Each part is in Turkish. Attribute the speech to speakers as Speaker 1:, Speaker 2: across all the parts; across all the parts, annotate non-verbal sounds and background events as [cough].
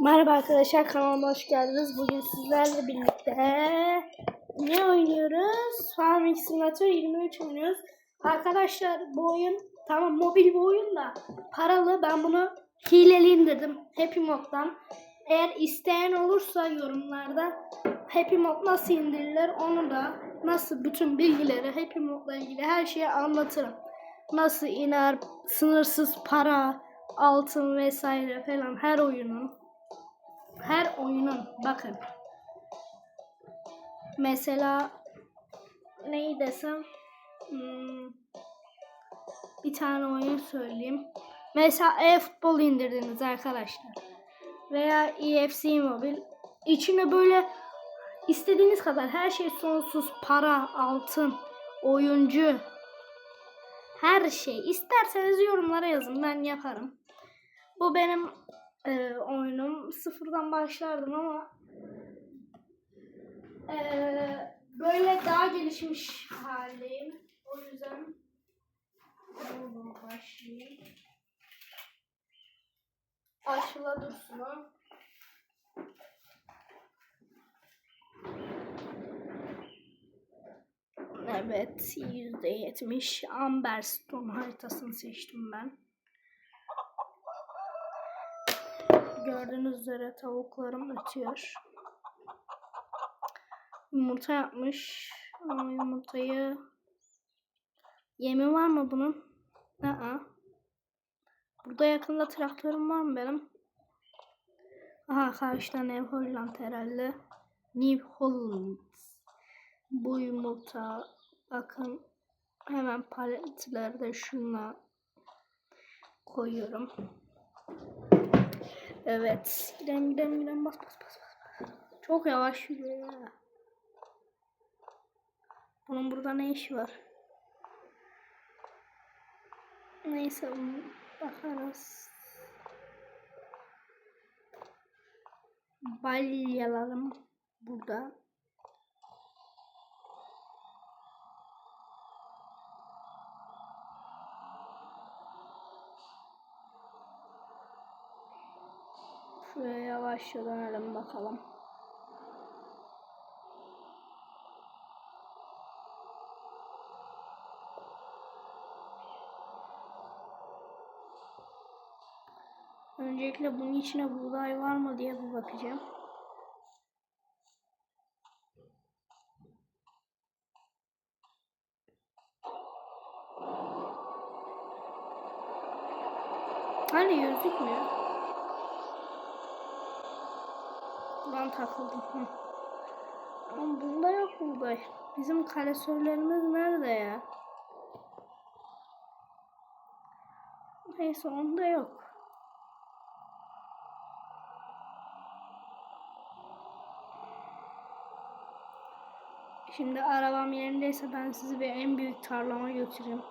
Speaker 1: Merhaba arkadaşlar kanalıma hoş geldiniz. Bugün sizlerle birlikte ne oynuyoruz? Farming Simulator 23 oynuyoruz. Arkadaşlar bu oyun tamam mobil bir oyun da paralı. Ben bunu hileli indirdim Happy Mod'dan. Eğer isteyen olursa yorumlarda Happy Mod nasıl indirilir onu da nasıl bütün bilgileri Happy Mod'la ilgili her şeyi anlatırım. Nasıl iner, sınırsız para, altın vesaire falan her oyunun her oyunun bakın. Mesela neyi desem hmm, bir tane oyun söyleyeyim. Mesela e-futbol indirdiniz arkadaşlar. Veya EFC Mobil. İçine böyle istediğiniz kadar her şey sonsuz para, altın, oyuncu her şey. İsterseniz yorumlara yazın ben yaparım. Bu benim e, oyunum. Sıfırdan başlardım ama e, böyle daha gelişmiş haldeyim. O yüzden buradan başlayayım. Açıla dursun o. Evet, %70 Amberstone haritasını seçtim ben. Gördüğünüz üzere tavuklarım ötüyor. Yumurta yapmış. Ama yumurtayı yemi var mı bunun? Aa. Burada yakında traktörüm var mı benim? Aha karşıda New Holland herhalde. New Holland. Bu yumurta bakın hemen paletlerde şunla koyuyorum. Evet. Gidelim gidelim gidelim. Bas bas bas bas. Çok yavaş yürüyor ya. Bunun burada ne işi var? Neyse bakarız. Balyalalım burada. Şuraya yavaşça dönelim bakalım. Öncelikle bunun içine buğday var mı diye bir bakacağım. Hani gözükmüyor. Ben takıldım. Hı. Ama bunda yok buğday. Bizim kalesörlerimiz nerede ya? Neyse onda yok. Şimdi arabam yerindeyse ben sizi bir en büyük tarlama götüreyim.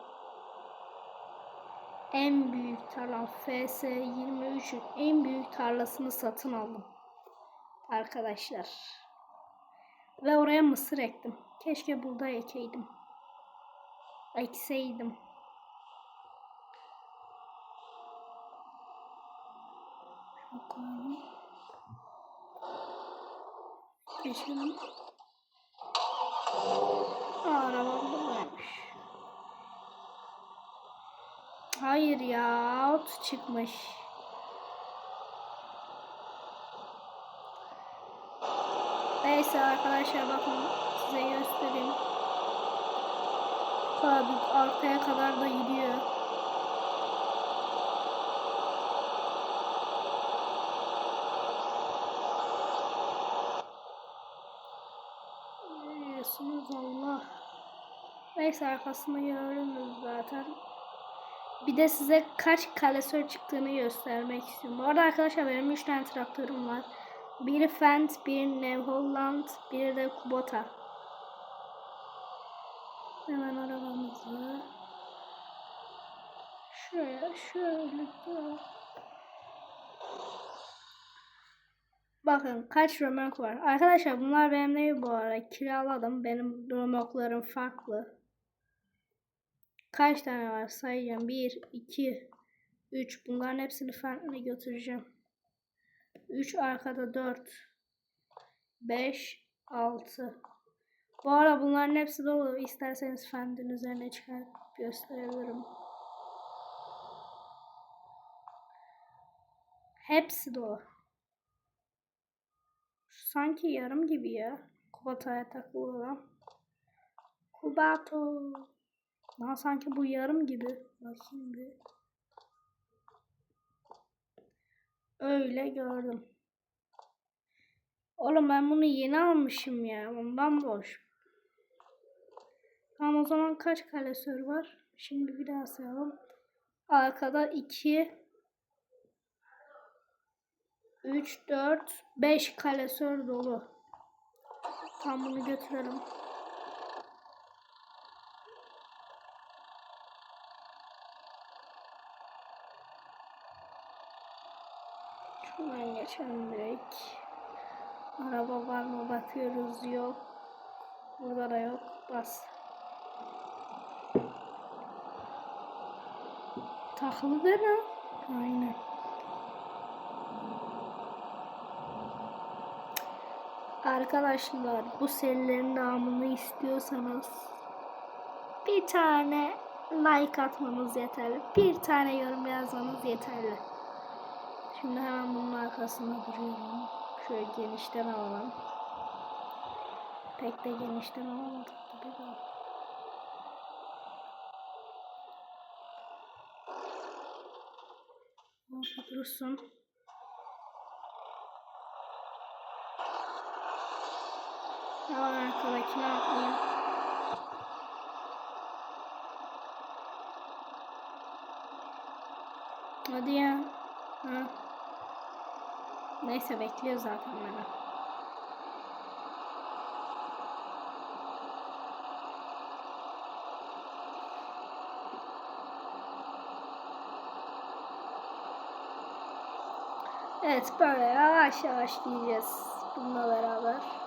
Speaker 1: En büyük tarlam FS23'ün en büyük tarlasını satın aldım. Arkadaşlar. Ve oraya mısır ektim. Keşke burada ekeydim. Ekseydim. Geçelim. Arabam buradaymış. Hayır ya, ot çıkmış. Neyse arkadaşlar bakın size göstereyim. Büyük, arkaya kadar da gidiyor. Görüyorsunuz Allah. Neyse arkasını gördünüz zaten. Bir de size kaç kalesör çıktığını göstermek istiyorum. Bu arada arkadaşlar benim 3 tane traktörüm var. Biri Fendt, biri New Holland, biri de Kubota. Hemen arabamızı şöyle şöyle. Bakın kaç römork var. Arkadaşlar bunlar benim değil bu arada. Kiraladım. Benim römorklarım farklı. Kaç tane var sayacağım. 1, 2, 3. Bunların hepsini Fendt'e götüreceğim. 3 arkada 4 5 6 Bu arada bunların hepsi dolu. İsterseniz fendin üzerine çıkar gösterebilirim. Hepsi dolu. Şu sanki yarım gibi ya. Kubata'ya takılı olan. Kubato. Daha sanki bu yarım gibi. Bakayım bir. Öyle gördüm. Oğlum ben bunu yeni almışım ya. Ondan boş. Tamam o zaman kaç kalesör var? Şimdi bir daha sayalım. Arkada 2 3 4 5 kalesör dolu. Tam bunu götürelim. Şuradan geçelim direkt. Araba var mı bakıyoruz yok. Burada da yok. Bas. Takılı değil mi? Aynen. Arkadaşlar bu serilerin devamını istiyorsanız bir tane like atmanız yeterli. Bir tane yorum yazmanız yeterli. Şimdi hemen bunun arkasında duruyorum. Şöyle genişten alalım. Pek de genişten alamadık tabii de. Orada dursun. Hemen arkadakine atlayayım. Hadi ya. Ha. Neyse bekliyor zaten beni. Evet böyle yavaş yavaş gideceğiz bununla beraber.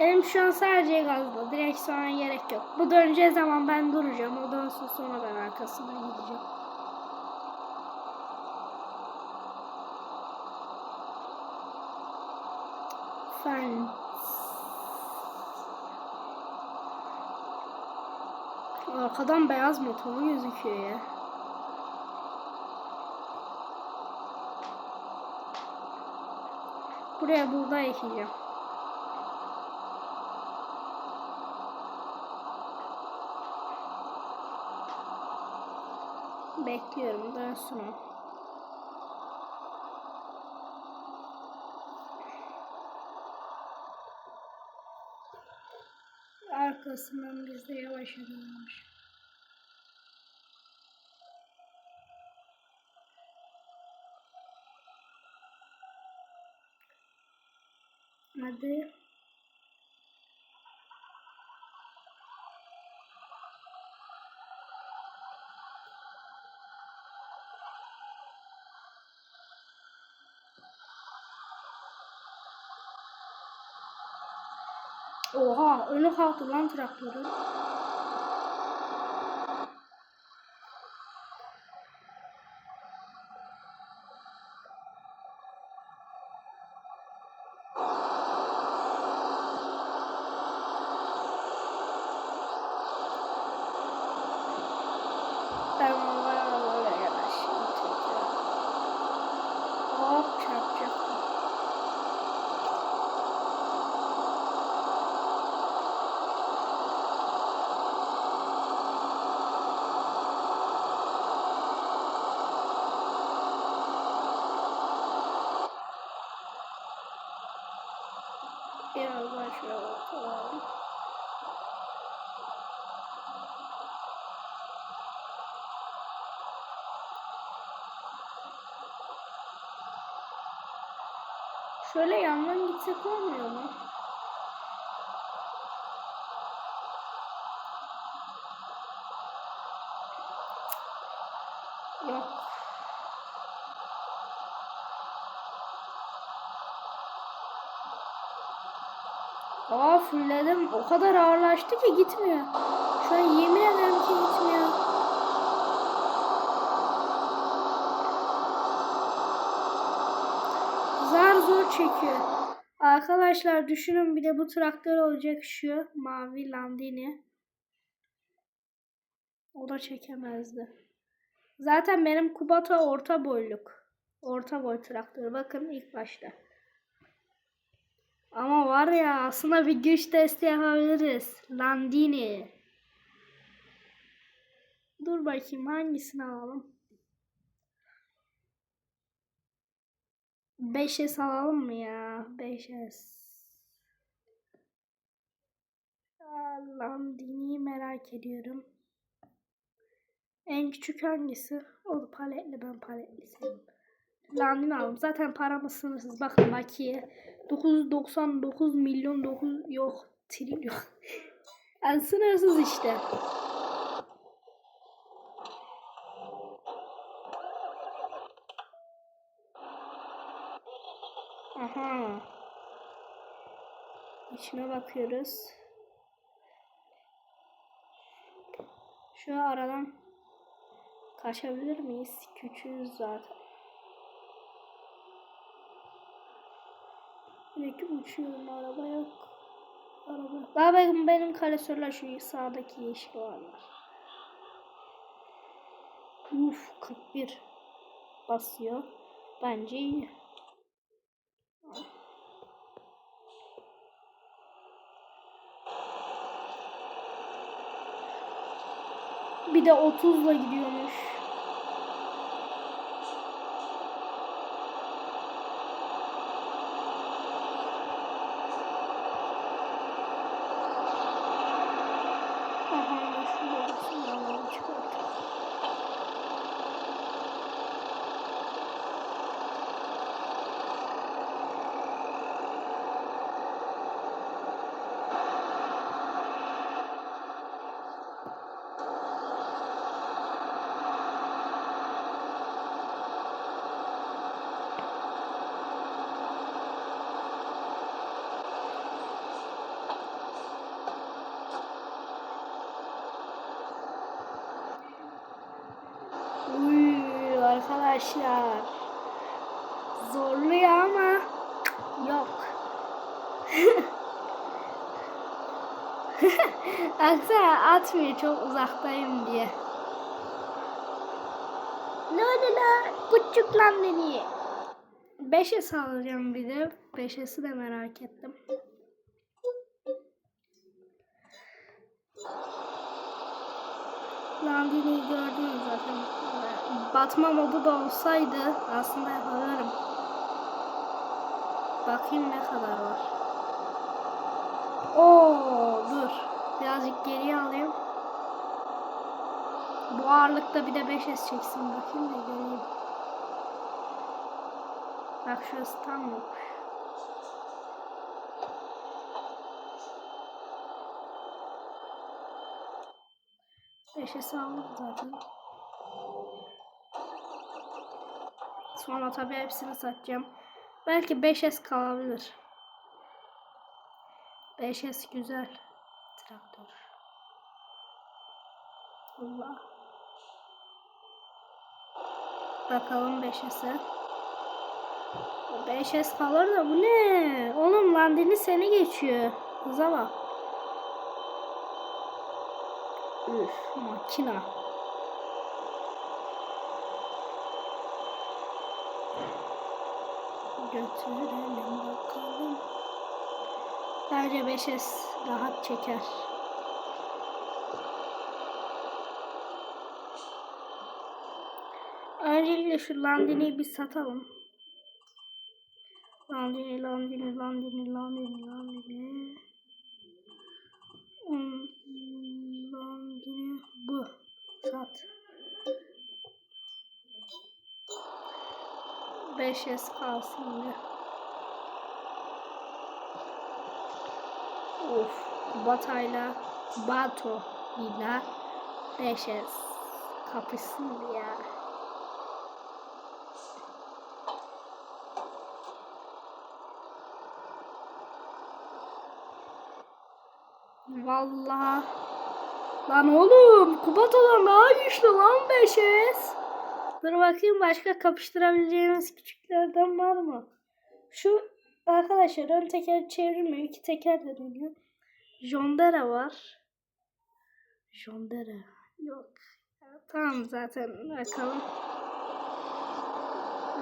Speaker 1: Benim şu an sadece gazda. Direksiyona gerek yok. Bu döneceği zaman ben duracağım. O dönsün sonra ben arkasından gideceğim. Fen. Arkadan beyaz motoru gözüküyor ya. Buraya buğday ekeceğim. Bekliyorum dönsün o. Arkasından biz de yavaş yürüyormuş. Hadi. Oha önü kalktı lan traktörün. Ben vallahi böyle yanaşayım tekrar. Hop çarpacaktım. Biraz daha şöyle bakalım. Şöyle yandan gitsek olmuyor mu? Yok. Aa fullledim. O kadar ağırlaştı ki gitmiyor. Şu an yemin ederim ki gitmiyor. Zar zor çekiyor. Arkadaşlar düşünün bir de bu traktör olacak şu mavi Landini. O da çekemezdi. Zaten benim Kubota orta boyluk. Orta boy traktör. Bakın ilk başta. Ama var ya aslında bir güç testi yapabiliriz. Landini. Dur bakayım hangisini alalım? 5S alalım mı ya? 5S. Aa, Landini'yi merak ediyorum. En küçük hangisi? O da paletli ben paletli seviyorum. Landini aldım. Zaten paramız sınırsız. Bakın bakiye. 999 milyon 9 yok. Trilyon. [laughs] yani sınırsız işte. Aha. İçine bakıyoruz. Şu aradan kaçabilir miyiz? Küçüğüz zaten. Belki uçuyorum araba yok. Araba. Daha benim, benim klasörler şu sağdaki yeşil olanlar. Uf 41 basıyor. Bence iyi. Bir de 30'la gidiyormuş. Aha, şurada şundan çıkartayım. Uy arkadaşlar. Zorluyor ama yok. [laughs] Aksana atmıyor çok uzaktayım diye. Ne oldu la? Küçük lan beni. 5'e salacağım bir de. 5'esi de merak ettim. Landini'yi gördünüz zaten. Batma modu da olsaydı aslında yaparım. Bakayım ne kadar var. Oo dur. Birazcık geriye alayım. Bu ağırlıkta bir de 5S çeksin. Bakayım da göreyim. Bak şurası tam yok. Beşe sağlık zaten. Sonra tabii hepsini satacağım. Belki 5S kalabilir. 5S güzel. Traktör. Allah. Bakalım 5S'e. 5S kalır da bu ne? Oğlum Landini seni geçiyor. Hıza bak. Üf makina. Götürelim bakalım. Bence 5S rahat çeker. Öncelikle şu Landini'yi bir satalım. Landini, Landini, Landini, Landini, Landini. Hmm, Landini bu. Sat. 5S kalsın bir. Of. Batayla Bato ile 5S kapışsın ya. Vallahi. Lan oğlum Kubato'dan daha güçlü lan 5S. Dur bakayım başka kapıştırabileceğiniz küçüklerden var mı? Şu arkadaşlar ön teker çevrilmiyor. iki teker de dönüyor. Jondera var. Jondera. Yok. Ya, tamam zaten bakalım.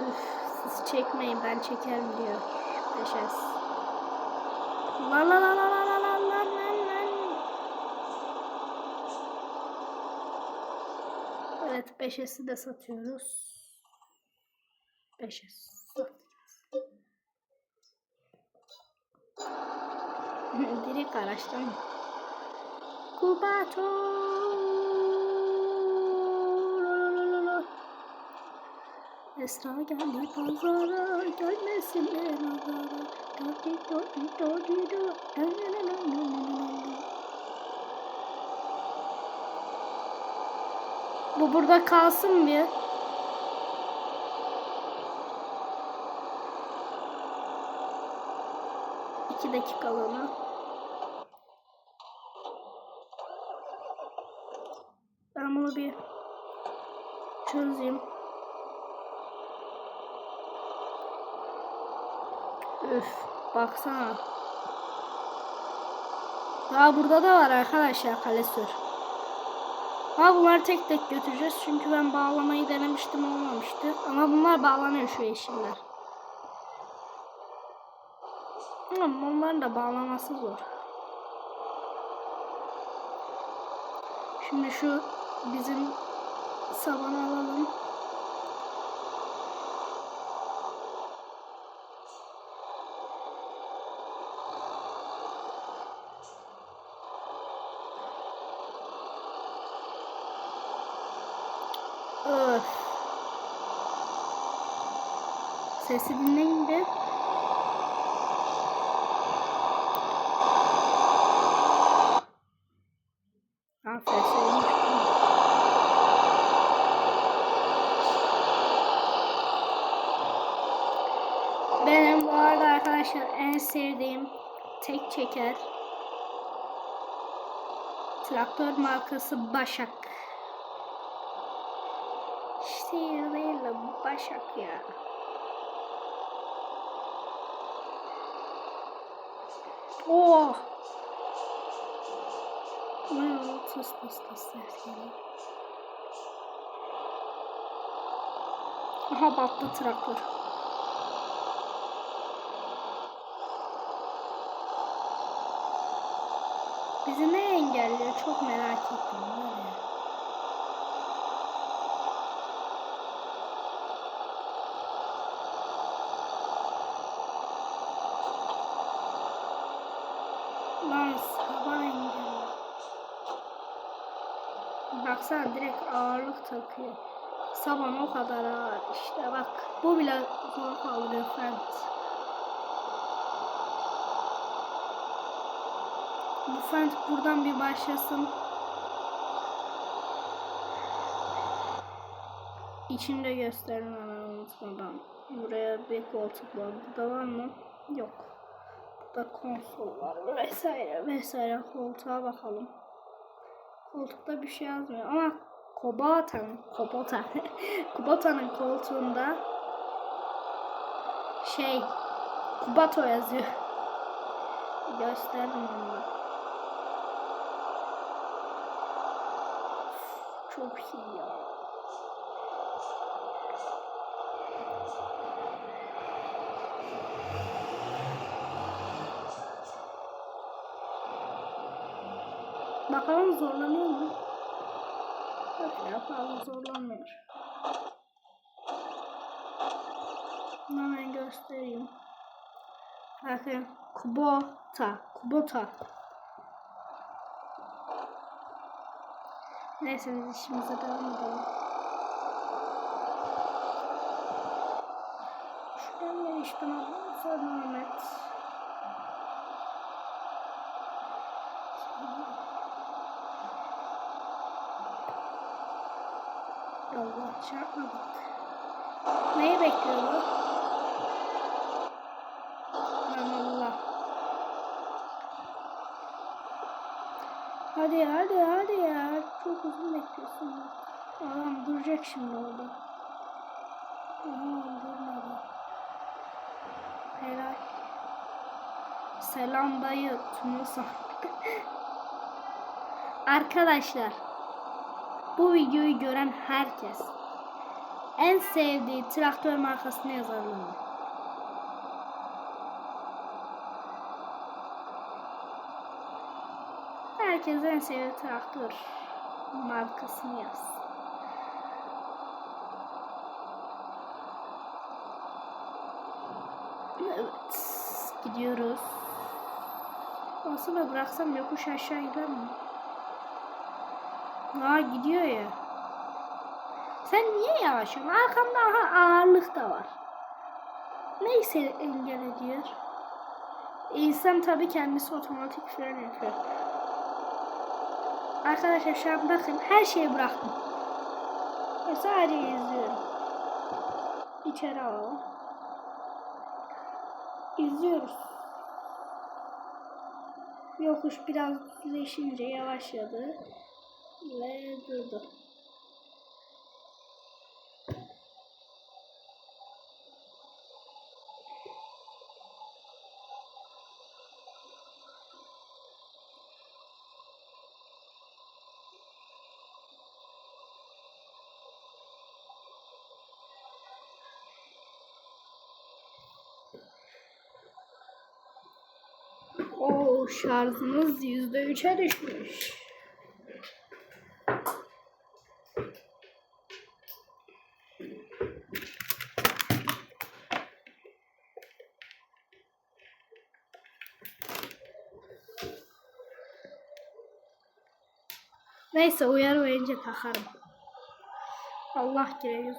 Speaker 1: Üf, siz çekmeyin ben çekerim diyor. Beşes. La la la la la la la. Evet 5S'i de satıyoruz. 5S. [laughs] Direkt araçtan. Kubato. Esra geldi pazara, gelmesinler nazara. Dodi dodi dodi do. Bu burada kalsın bir. İki dakikalığına. Ben bunu bir çözeyim. Üf, baksana. Daha burada da var arkadaşlar kalesör. Ha bunları tek tek götüreceğiz çünkü ben bağlamayı denemiştim olmamıştı. Ama bunlar bağlanıyor şu yeşiller. Ama onların da bağlaması zor. Şimdi şu bizim sabanı alalım. Sesi dinleyin söylemiştim. Benim bu arada arkadaşlar en sevdiğim tek çeker traktör markası Başak. İşte değil de Başak ya. Oh! Tıs tıs tıs ses geliyor. Aha battı traktör. Bizi ne engelliyor? Çok merak ettim. Var. Sabah engelliyor. Baksana direkt ağırlık takıyor. Saban o kadar ağır. İşte bak bu bile zor kaldırıyor Fent. Bu Fent buradan bir başlasın. İçinde gösterin hemen unutmadan. Buraya bir koltuk var. Burada var mı? Yok. Burada konsol var vesaire vesaire. Koltuğa bakalım. Koltukta bir şey yazmıyor ama Kobata'nın Kobota [laughs] Kubota'nın koltuğunda şey Kubato yazıyor. Gösterdim onu. Çok iyi ya. Bakalım zorlanıyor mu? Yok ya fazla zorlanmıyor. Hemen göstereyim. Bakın Kubota. Kubota. Neyse biz işimize devam edelim. Şuradan geliştim sonra Mehmet. Allah çarpmadık. Neyi bekliyor bu? Lan Allah. Hadi hadi hadi ya. Çok uzun bekliyorsun. Adam duracak şimdi orada. Aha durmadı. Helal. Selam dayı. Tunus'a. [laughs] Arkadaşlar. Bu videoyu gören herkes en sevdiği traktör markasını yazarlar. Herkes en sevdiği traktör markasını yaz. Evet. Gidiyoruz. Aslında bıraksam yokuş aşağı gider mi? Aa gidiyor ya. Sen niye yavaşıyorsun? Arkamda aha ağırlık da var. Neyse engel ediyor. İnsan tabi kendisi otomatik fren yapıyor. Arkadaşlar şu an bakın her şeyi bıraktım. Ve sadece izliyorum. İçeri alalım. İzliyoruz. Yokuş biraz düzleşince yavaşladı ve durdu. Oo şarjımız yüzde üçe düşmüş. Neyse uyar verince takarım. Allah girer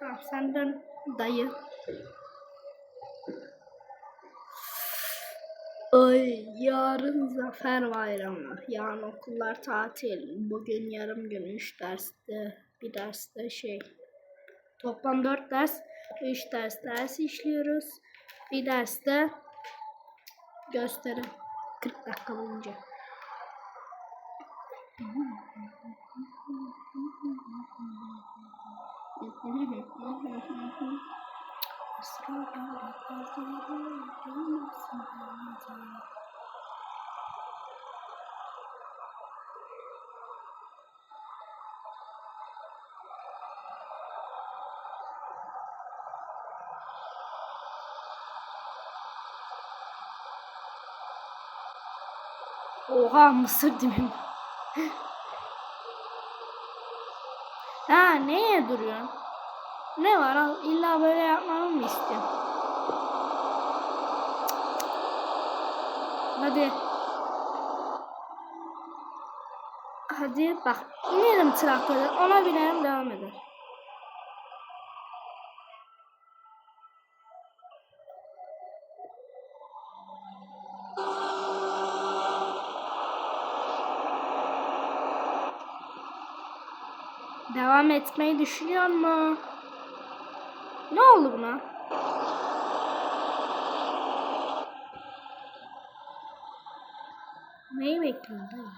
Speaker 1: Tamam sen dön dayı. Yarın zafer bayramı. Yarın okullar tatil. Bugün yarım gün 3 derste bir derste şey. Toplam 4 ders 3 ders ders işliyoruz. Bir derste gösteri 40 dakika boyunca. [laughs] Oha mısır dibim. [laughs] ha neye duruyorsun? Ne var al illa böyle yapmamı mı istiyorsun? Hadi. Hadi bak inelim traktörden ona binelim devam edelim. Devam etmeyi düşünüyor mu? Ne oldu buna? Neyi bekliyorsun dayı?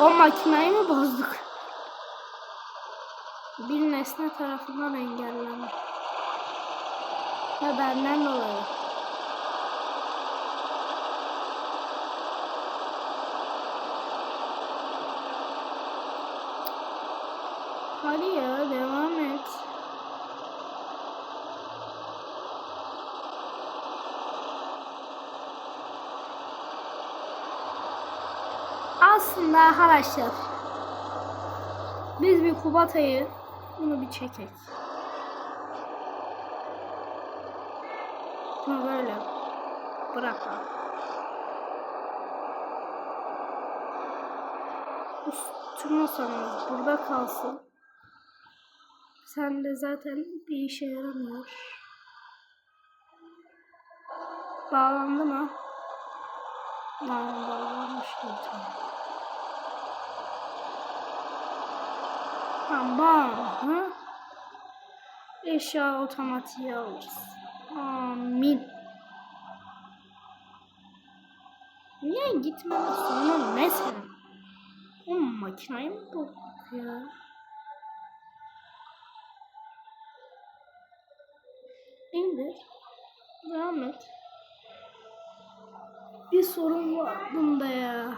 Speaker 1: O makinayı mı bozduk? Bir nesne tarafından engellendi. Ve benden dolayı. Hadi ya devam et. Aslında arkadaşlar biz bir kubatayı bunu bir çekek. Bunu böyle bırakalım. Bu tırnasanız burada kalsın. Sen de zaten bir işe yaramıyor. Bağlandı mı? Bağlandı, bağlanmış değil tamam. Ha? Eşya otomatiğe alırız. Amin. Niye gitmeme sonu ne senin? Oğlum makinayı mı bulduk ya? İndir. Devam et. Bir sorun var bunda ya.